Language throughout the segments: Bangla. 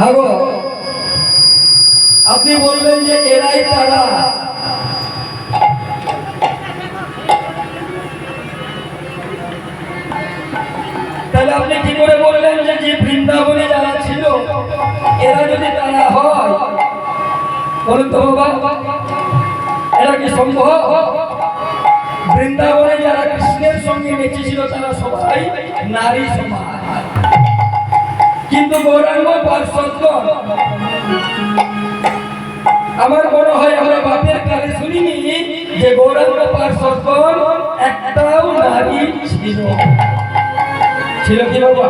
হাগো আপনি বললেন যে এরাই তারা। তাহলে আপনি কি করে বললেন যে যে বৃন্দাবনে যারা ছিল, এরা যদি তারা হয়? বলুন তো বাবা এটা কি সম্ভব? বৃন্দাবনে যারা কৃষ্ণের সঙ্গে বেঁচেছিল তারা সবাই নারী সমাজ। কিন্তু গৌরাঙ্গ পার্শ্বদগণ আমার মনে হয় আমরা বাপের কালে শুনিনি যে গৌরাঙ্গ পার্শ্বদগণ একটাও নারী ছিল। ছিল কি বাবা?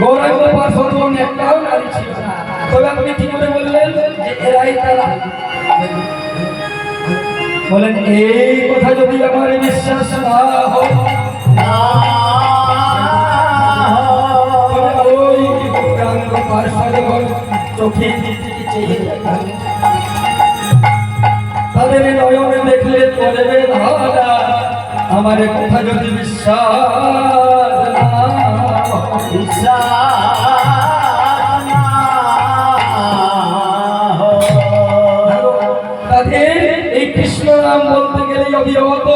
গৌরাঙ্গ পার্শ্বদগণ একটাও নারী ছিল। তবে আপনি কি করে বললেন যে এরাই তারা। বলেন, এই কথা যদি আমার বিশ্বাস না হয়। পার্শ্বদগণ চোখে। তাদের নয়নে দেখলে চলবে ধারা আমার কথা যদি বিশ্বাস এই কৃষ্ণ নাম বলতে গেলে অবিরত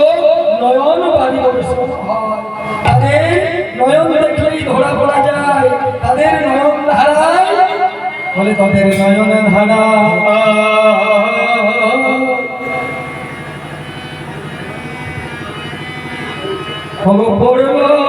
বলে তাদের নয়নের হারা। খবর পড়ল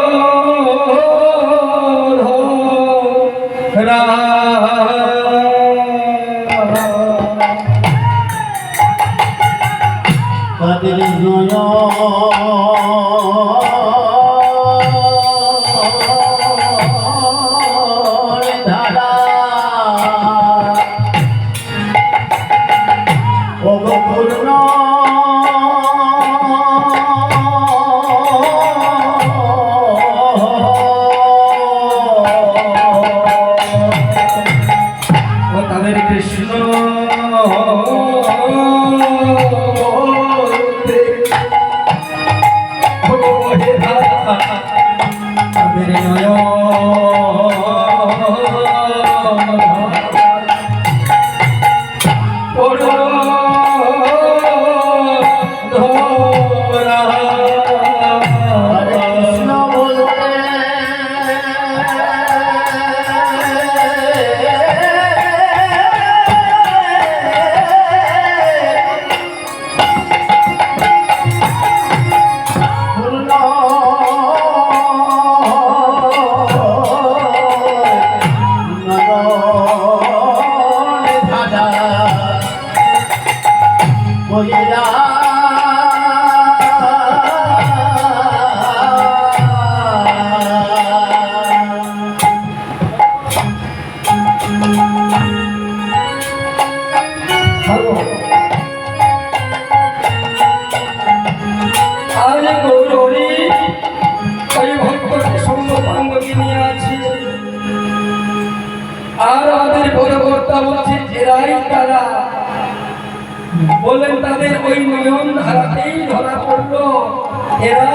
এরা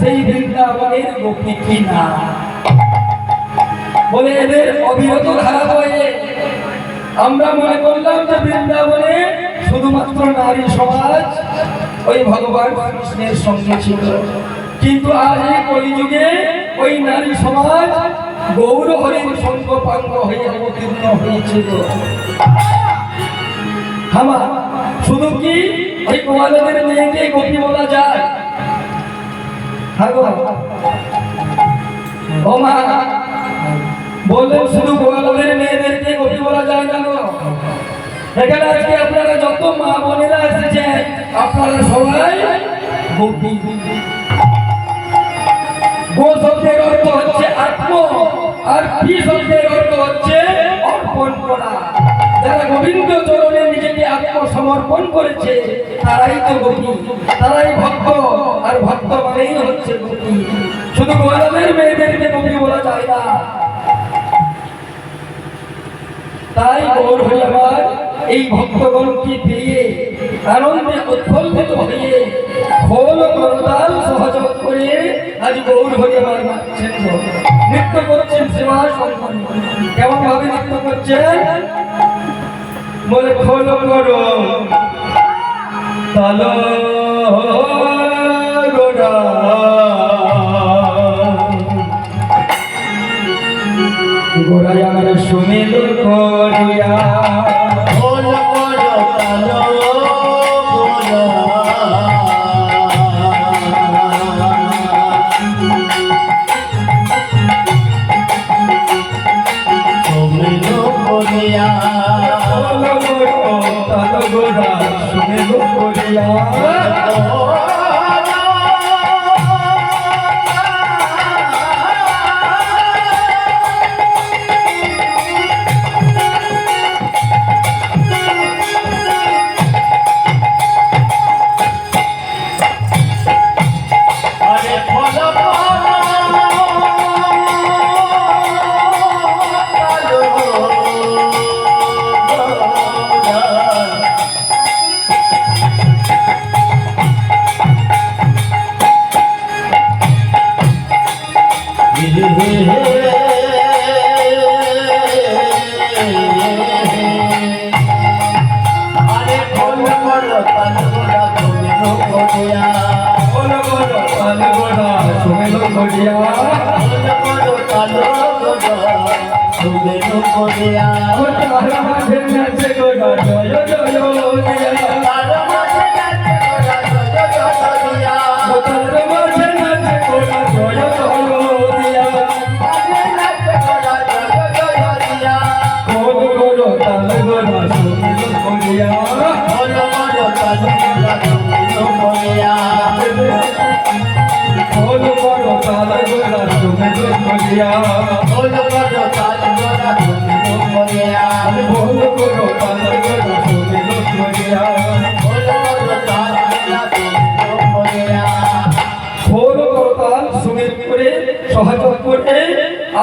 সেই বৃন্দাবনের গোপী কিনা বলে এদের অবিরত ধারা বয়ে আমরা মনে করলাম যে বৃন্দাবনে শুধুমাত্র নারী সমাজ ওই ভগবান কৃষ্ণের সঙ্গে ছিল। কিন্তু আজ এই কলিযুগে ওই নারী সমাজ গৌর হরিণ সঙ্গ পাঙ্গ হয়ে অবতীর্ণ হয়েছিল। শুধু কি ওই গোয়ালদের মেয়েকে গোপী বলা যায়? হ্যাঁ। ও মা, বললেন, শুধু গোয়ালদের মেয়েদেরকে গোপী বলা যায় না এখানে আজকে আপনারা যত মা বোনেরা এসেছেন, আপনারা সবাই গোপী গো শব্দের অর্থ হচ্ছে আত্ম, আর পি শব্দের অর্থ হচ্ছে অর্পণ করা। গোবিন্দ চরণে নিজেকে আত্মসমর্পণ করেছে, তারাই তো গোপী। তারাই ভক্ত, আর ভক্ত মানেই হচ্ছে গোপী। শুধু গোয়ালদের মেয়েদেরকে গোপী বলা যায় না। তাই গৌর আমার এই ভক্তগণকে পেয়ে আনন্দে উৎফুল্লিত হয়ে, খোল করতাল সহযোগ করে আজ গৌর আমার নাচছেন নৃত্য করছেন সেবা সম্মান কেমন ভাবে নৃত্য করছেন? বলে খোলো করো। তালো গোড়া। গোড়ায় আমার সুমিল করিয়া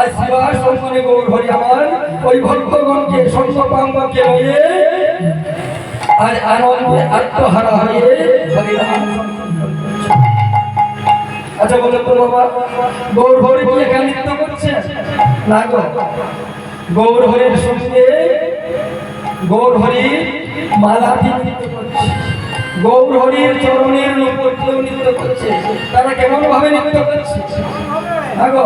আজ শিবার গৌর হরি আমার, ওই ভক্তগণকে সংসপাঙ্গকে হয়ে আজ আনন্দে আত্মহারা সংকীর্তন আচ্ছা বলে তো বাবা, গৌর হরি করছে না গো। গৌর হরির সঙ্গে গৌর হরি মালাটি নৃত্য গৌর হরির চরণের উপর কেউ করছে? তারা কেমন ভাবে নৃত্য করছে? না গো।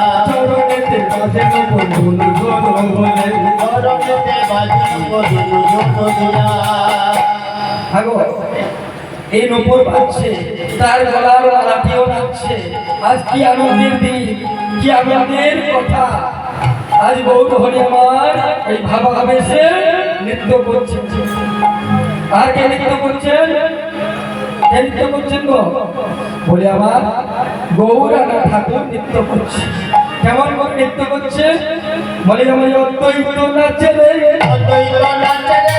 এই তার গলার লাঠিও আজ কি আনন্দের দিন কি আনন্দের কথা? আজ গৌর হরি আমার এই ভাবা সে নৃত্য করছে আর কে নৃত্য করছেন? কে নৃত্য করছেন গো? বলে আমার গৌরানা ঠাকুর নৃত্য করছে। কেমন করে নৃত্য করছে? বলে আমার অত্যই তো নাচে রে অত্যই তো নাচে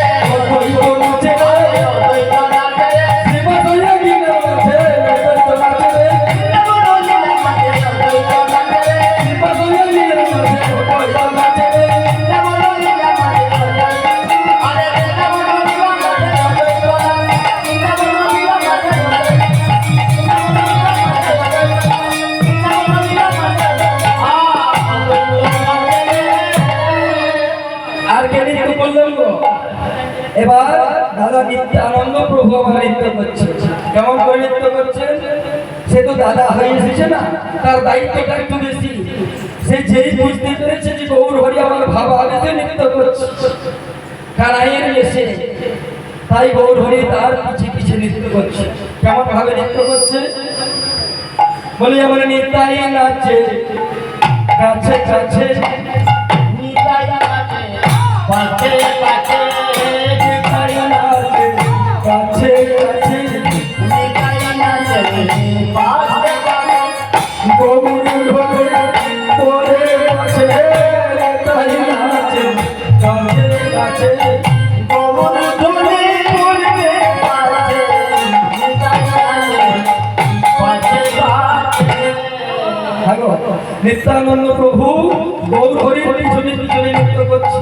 কানাইয়ের এসে তাই গৌর হরি তার পিছিয়ে পিছিয়ে নৃত্য করছে। কেমন ভাবে নৃত্য করছে? বলি আমার নিতাই নাচে কাছে কাছে। নিতাই নাচে। নিত্যানন্দ প্রভু, গৌর হরি পিছনে পিছনে নৃত্য করছে।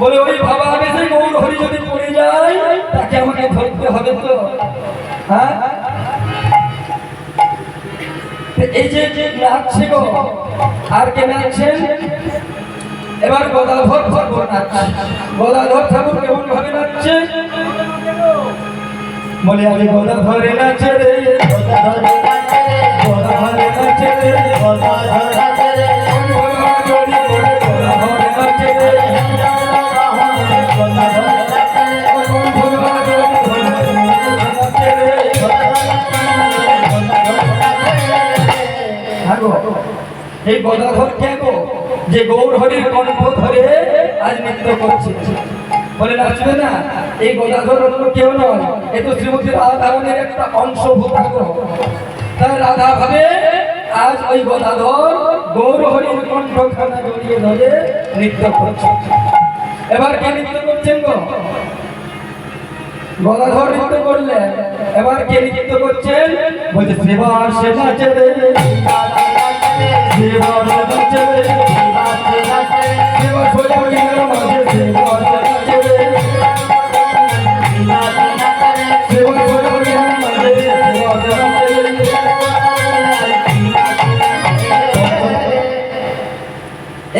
বলে ওই বাবা আবেশে গৌর হরি যদি পড়ে যায় তাকে আমাকে ধরতে হবে তো। হ্যাঁ? এই যে যে নাচছে গো? আর কে নাচছেন এবার গদাধর ঠাকুর নাচছে। গদাধর ঠাকুর কেমন ভাবে নাচছে? বলে আমি গদাধরে নাচে রে, গদাধরে নাচে রে, গদাধরে এই গদাধর গো যে গৌর হরির কণ্ঠ ধরে আজ নৃত্য করছে। বলে, নাচবে না, এই গদাধর অন্য কেউ নয়। এ তো শ্রীমতী রাধারণের একটা অংশভূত তাই রাধা ভাবে আজ ওই গদাধর গৌর হরির কণ্ঠখানা জড়িয়ে ধরে নৃত্য করছে এবার কে নৃত্য করছেন গো গদাধর নৃত্য করলেন এবার কে নৃত্য করছেন বলছে সেবা সেবা চেরে সেবা সেবা চেরে সেবা গিয়ে মাঝে সেবা সেবা চেরে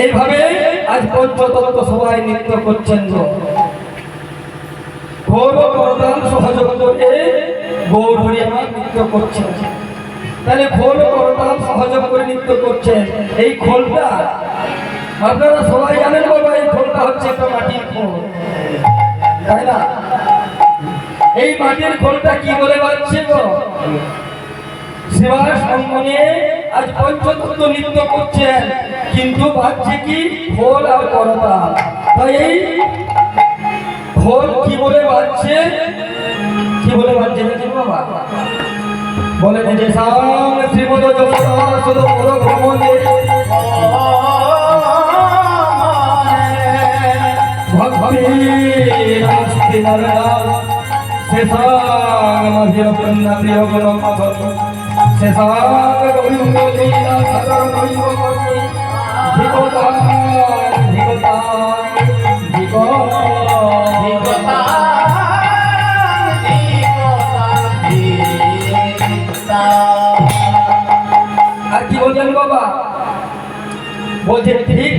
এইভাবে আজ পঞ্চতত্ত্ব সবাই নৃত্য করছেন সহযোগ করে করছেন। তাহলে প্রধান সহযোগ করে করছেন। এই খোলটা, আপনারা সবাই জানেন মাটির খোল। তাই না? এই মাটির খোলটা কি বলে বাজছে গো? সেবা সম্মানে আজ পঞ্চতত্ত্ব নৃত্য করছেন, কিন্তু বাজছে কি খোল আর করতা তাই এই খোল কি বলে বাজছে কি বলে বাজছে বলে যে সাম শ্রীমদ পর ভ্রমণে ভক্তি নাস্তি শেষাং মহির কন্যা প্রিয় গুণ মধুর শেষাং গোবিন্দ লীলা সাগর দৈব কর্মী ধিকতাং ধিকতাং ধিকতাং আর কি বলছেন বাবা বলছে ঠিক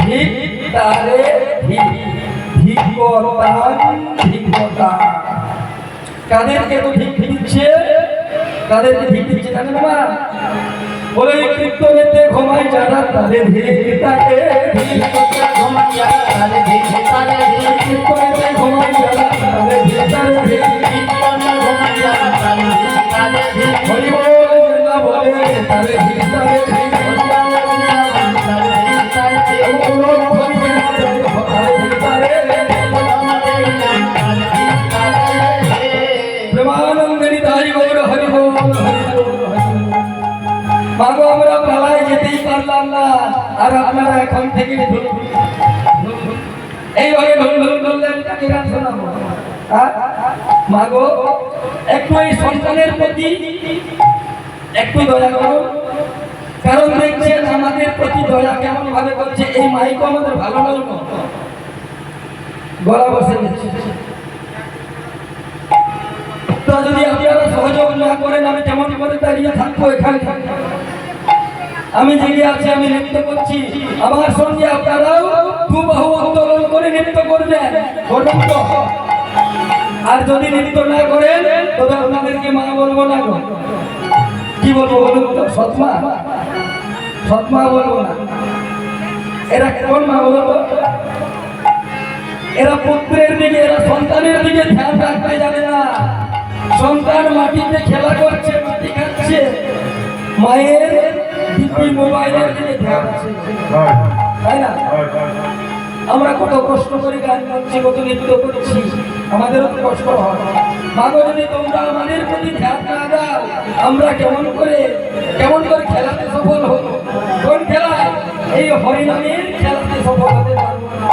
ঠিক তারে ঠিক ঠিক করতাম কাদেরকে তো ঠিক দিচ্ছে কাদেরকে ঠিক জানেন মা বলে এই কীর্তনেতে ঘুমাই যারা তাদের ঠিক তাকে ঠিক ঘুমাই যারা তাদের ঠিক কীর্তনেতে এইভাবে হ্যাঁ? মাগো একটু এই সন্তানের প্রতি একটু দয়া করো কারণ দেখছেন আমাদের প্রতি দয়া কেমন ভাবে করছে এই মাইকও আমাদের ভালো লাগল গলা বসে তা যদি আপনারা সহযোগ না করেন আমি কেমন করে দাঁড়িয়ে থাকব এখানে আমি জেগে আছি, আমি নৃত্য করছি। আমার সঙ্গে আপনারাও দু বাহু উত্তোলন করে নৃত্য করবেন। আর যদি নৃত্য না করেন, তবে আপনাদেরকে মা বলব না কি বলব বলুন তো? সৎমা? সৎমা বলব না। এরা কেমন মা বলব এরা পুত্রের দিকে, এরা সন্তানের দিকে ধ্যান রাখতে জানে না। সন্তান মাটিতে খেলা করছে, মাটি খাচ্ছে। মায়ের দিব্যি মোবাইলের দিকে ধ্যান আছে। তাই না? আমরা কত কষ্ট করে গান গাচ্ছি কত নৃত্য করছি আমাদেরও তো কষ্ট হয়। মাগো যদি তোমরা আমাদের প্রতি ধ্যান না দাও আমরা কেমন করে কেমন করে খেলাতে সফল হব? কোন খেলায়? এই হরিনামের খেলাতে সফল হতে পারব না।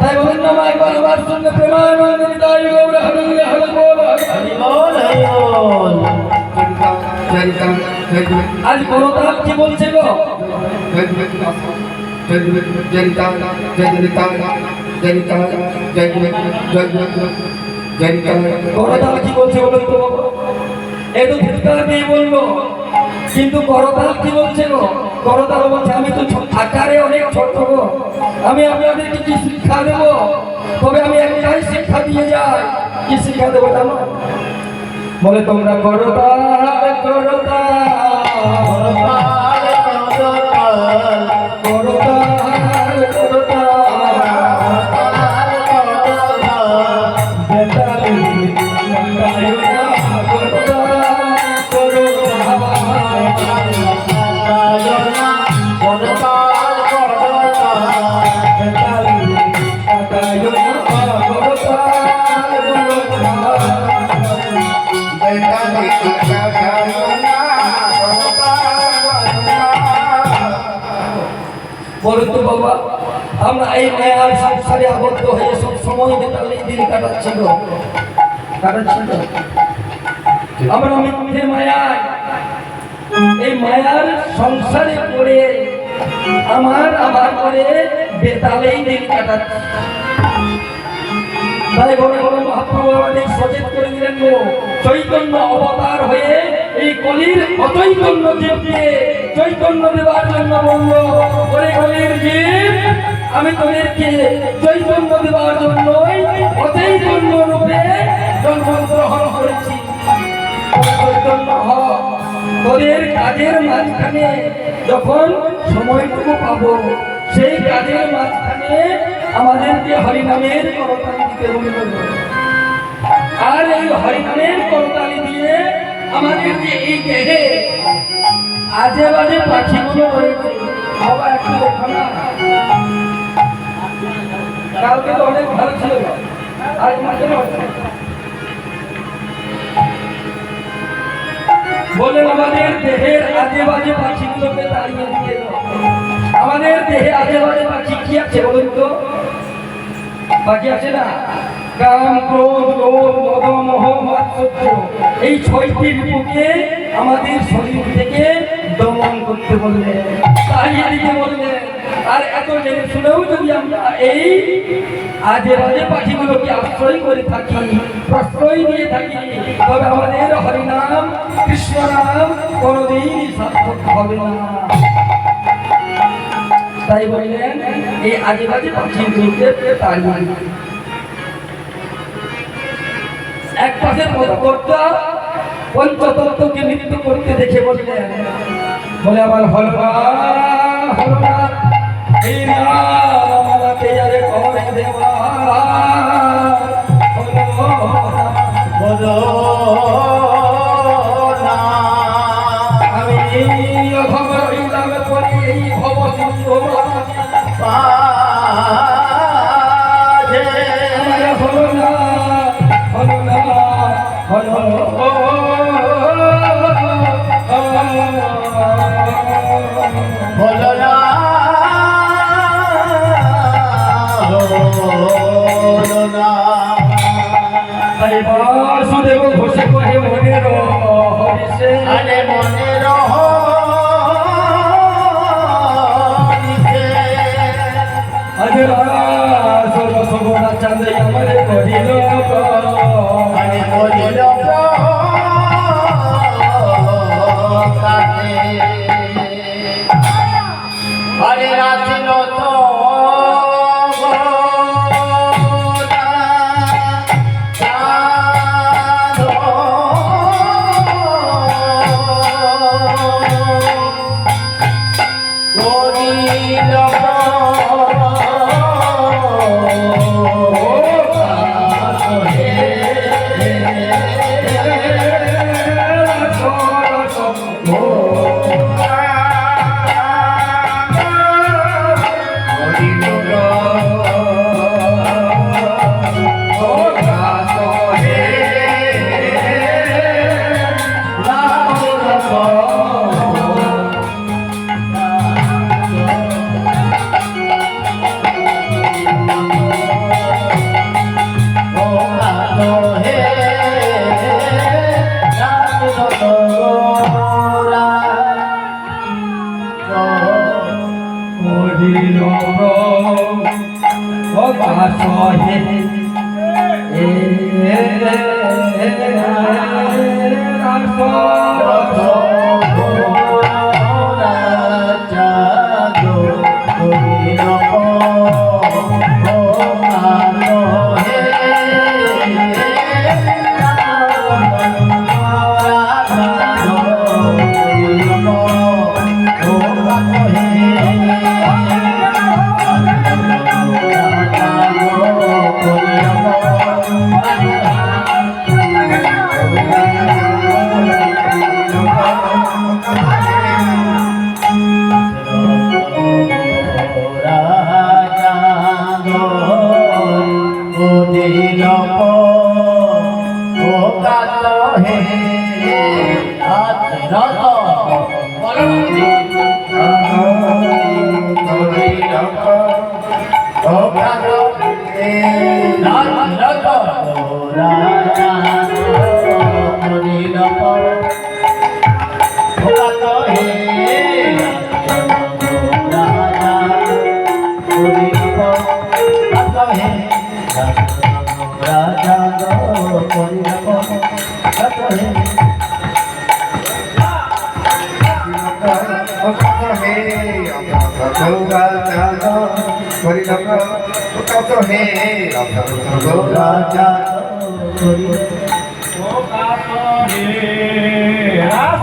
তাই বলেন না মাই আমার সঙ্গে প্রেমানন্দ হরি বল হরি বল। আজ করতাল কি বলছে গো? বলছে কিন্তু করতাল কি বলছে গো? করতাল বলছে, আমি তো আকারে অনেক ছোট গো। আমি আপনাদেরকে কি শিক্ষা দেব? তবে আমি একটাই শিক্ষা দিয়ে যাই। কি শিক্ষা দেবো বলে, তোমরা করতাল করতাল বলুন তো বাবা, আমরা এই মায়ার সংসারে আবদ্ধ হয়ে সব সময় বেতালে দিন কাটাচ্ছিল কাটাচ্ছিল। আমরা মিথ্যে মায়ায়, এই মায়ার সংসারে পড়ে, আমার আমার করে বেতালেই দিন কাটাচ্ছি। তাই বড় সচেত চৈতন্য হয়ে এই কলির অচৈতন্য চৈতন্য জন্য আমি তোদেরকে চৈতন্য দেবার জন্যই অচৈতন্য রূপে জন্মগ্রহণ করেছি। চৈতন্য হ, তোদের কাজের মাঝখানে যখন সময়টুকু পাবো, সেই কাজের মাঝখানে আমাদেরকে হরিনামের আর এই হরিনামের করতালি দিয়ে আমাদের যে এই দেহে আজে বাজে পাখিগুলো কালকে তো অনেক ভালো ছিল। আজ মাঝে বললেন আমাদের দেহের আজে বাজে পাখিগুলোকে তাড়িয়ে দিয়ে আমাদের দেহে আজে বাজে পাখি কি আছে বলুন তো? পাখি আছে না? কাম ক্রোধ এই ছয়টি রূপকে আমাদের শরীর থেকে দমন করতে বললেন আর এত জেনে শুনেও যদি আমরা এই আজে বাজে পাখিগুলোকে আশ্রয় করে থাকি, প্রশ্রয় দিয়ে থাকি, তবে আমাদের হরিনাম কৃষ্ণ নাম কোনোদিনই সার্থক হবে না। তাই বললেন এই বাজে পাখিগুলোকে তাড়িয়ে দিতে। এক পাশে পঞ্চতত্ত্বকে নৃত্য করতে দেখে বললেন বলে আমার হল হলবা হল না এই না আমাকে আরে করে দেওয়া সর্বনা চাঁদে আমারে করিল রাজা রাজা Thank you.